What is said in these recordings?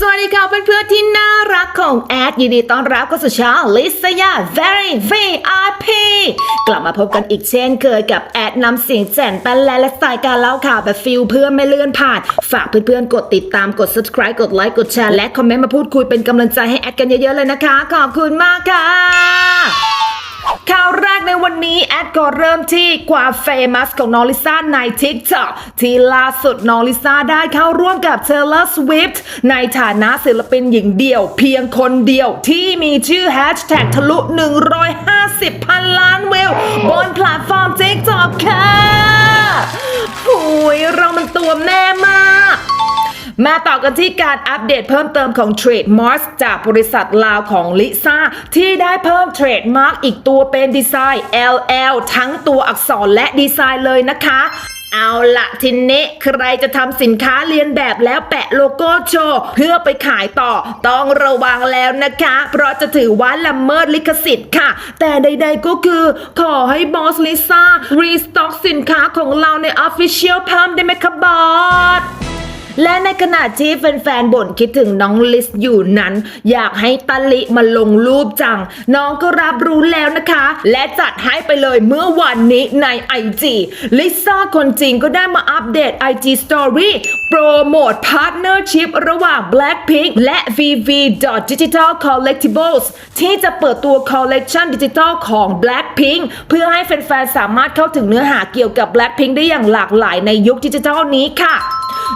สวัสดีค่ะเพื่อนๆที่น่ารักของแอดยินดีต้อนรับเข้าสู่ช่องลิซยา very VIP กลับมาพบกันอีกเช่นเคยกับแอดนำเสียงแจ่นแปนและและสไตล์การเล่าข่าวแบบฟิลเพื่อไม่เลื่อนผ่าน ฝากเพื่อนๆ กดติดตามกด subscribe กดไลค์กดแชร์และคอมเมนต์มาพูดคุยเป็นกำลังใจให้แอดกันเยอะๆเลยนะคะ ขอบคุณมากค่ะ ข่าวแรกในวันนี้แอดก็เริ่มที่ความเฟมัสของน้องลิซ่าใน TikTok ที่ล่าสุดน้องลิซ่าได้เข้าร่วมกับ Taylor Swift ในฐานะศิลปินหญิงเดี่ยว เพียงคนเดียวที่มีชื่อแฮชแท็กทะลุ 150 พันล้านวิวบนแพลตฟอร์ม TikTok ค่ะหุยเรามันตัวแม่ มาต่อกันที่การอัปเดตเพิ่มเติมของ Trademark จากบริษัทลาวของลิซ่าที่ได้เพิ่ม Trademark อีกตัวเป็นดีไซน์ LL ทั้งตัวอักษรและดีไซน์เลยนะคะเอาละทีนี้ใครจะทำสินค้าเรียนแบบแล้วแปะโลโก้โชว์เพื่อไปขายต่อ ต้องระวังแล้วนะคะ เพราะจะถือว่าละเมิดลิขสิทธิ์ค่ะ แต่ใดๆก็คือ ขอให้บอสลิซ่ารีสต็อกสินค้าของเราใน Official เพิ่มได้ไหมคะบอส และในขณะที่แฟนๆบ่นคิดถึงน้องลิสอยู่นั้น อยากให้ตาลิมาลงรูปจัง น้องก็รับรู้แล้วนะคะ และจัดให้ไปเลยเมื่อวันนี้ใน IG ลิซ่าคนจริงก็ได้มาอัปเดต IG Story โปรโมทพาร์ทเนอร์ชิพระหว่าง Blackpink และ VV Digital Collectibles ที่จะเปิดตัวคอลเลกชันดิจิทัลของ Blackpink เพื่อให้แฟนๆ สามารถเข้าถึงเนื้อหาเกี่ยวกับ Blackpink ได้อย่างหลากหลายในยุคดิจิทัลนี้ค่ะ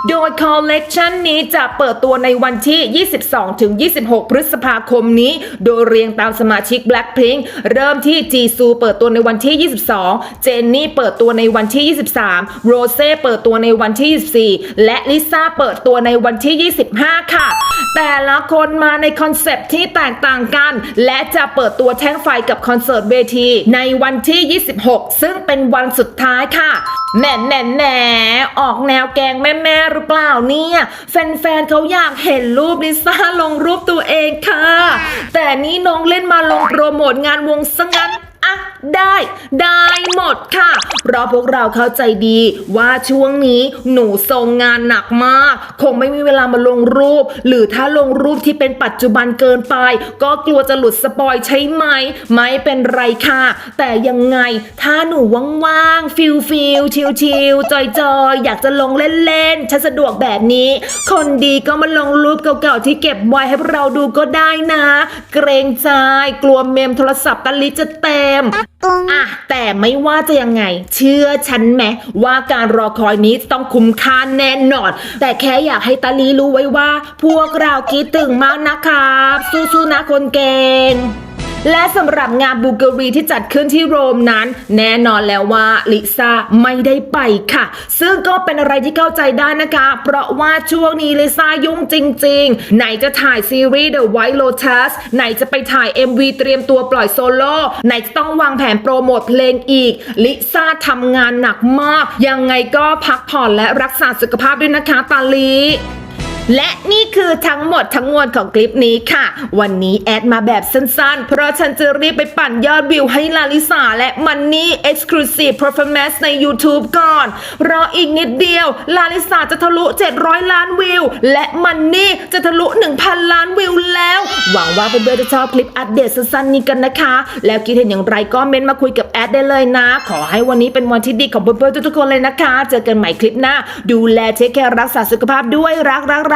โดยคอลเลกชันนี้จะเปิดตัวในวันที่ 22 ถึง 26 พฤษภาคมนี้ โดยเรียงตามสมาชิก Blackpink เริ่มที่จีซูเปิดตัวในวันที่ 22 เจนนี่เปิดตัวในวันที่ 23 โรเซ่เปิดตัวในวันที่ 24 และลิซ่าเปิดตัวในวันที่ 25 ค่ะ แต่ละคนมาในคอนเซปต์ที่แตกต่างกัน และจะเปิดตัวแท่งไฟกับคอนเสิร์ตเวที ในวันที่ 26 ซึ่งเป็นวันสุดท้ายค่ะแหน่แหน่แหน่ออกแนวแกงแม่แม่ๆหรือเปล่าเนี่ย แฟนๆเขาอยากเห็นรูปลิซ่าลงรูปตัวเองค่ะ แต่นี่น้องเล่นมาลงโปรโมทงานวงซะงั้นอะได้ ได้หมดค่ะ เพราะพวกเราเข้าใจดีว่าช่วงนี้หนูทรงงานหนักมาก คงไม่มีเวลามาลงรูป หรือถ้าลงรูปที่เป็นปัจจุบันเกินไป ก็กลัวจะหลุดสปอยใช่ไหม ไม่เป็นไรค่ะ แต่ยังไงถ้าหนูว่างๆฟิลฟิลชิลชิลจอยจอยอยากจะลงเล่นๆฉันสะดวกแบบนี้ คนดีก็มาลงรูปเก่าๆที่เก็บไว้ให้เราดูก็ได้นะ เกรงใจกลัวเมมโทรศัพท์ตะลิจะเต็ม อะแต่ไม่ว่าจะยังไง เชื่อฉันไหมว่าการรอคอยนี้ต้องคุ้มค่าแน่นอน แต่แค่อยากให้ตาลีรู้ไว้ว่า พวกเราคิดถึงมากนะครับ สู้ๆนะคนเก่ง และสำหรับงานบูเกอรีที่จัดขึ้นที่โรมนั้น แน่นอนแล้วว่าลิซ่าไม่ได้ไปค่ะ ซึ่งก็เป็นอะไรที่เข้าใจได้นะคะ เพราะว่าช่วงนี้ลิซ่ายุ่งจริง ๆ ไหนจะถ่ายซีรีส์ The White Lotus ไหนจะไปถ่าย MV เตรียมตัวปล่อยโซโล่ไหนจะต้องวางแผนโปรโมทเพลงอีกลิซ่าทำงานหนักมาก ยังไงก็พักผ่อนและรักษาสุขภาพด้วยนะคะตาลี และนี่คือทั้งหมดทั้งมวลของคลิปนี้ค่ะ วันนี้แอดมาแบบสั้นๆ เพราะฉันจะรีบไปปั่นยอดวิวให้ลาลิสาและมันนี่ Exclusive Performance ใน YouTube ก่อน รออีกนิดเดียว ลาลิสาจะทะลุ 700 ล้านวิว และมันนี่จะทะลุ 1,000 ล้านวิวแล้ว หวังว่าเพื่อนๆจะชอบคลิปอัปเดตสั้นๆนี้กันนะคะ แล้วคิดเห็นอย่างไรก็เม้นมาคุยกับแอดได้เลยนะ ขอให้วันนี้เป็นวันที่ดีของเพื่อนๆทุกๆคนเลยนะคะ เจอกันใหม่คลิปหน้า ดูแลเทคแคร์รักษาสุขภาพด้วยรักรักรัก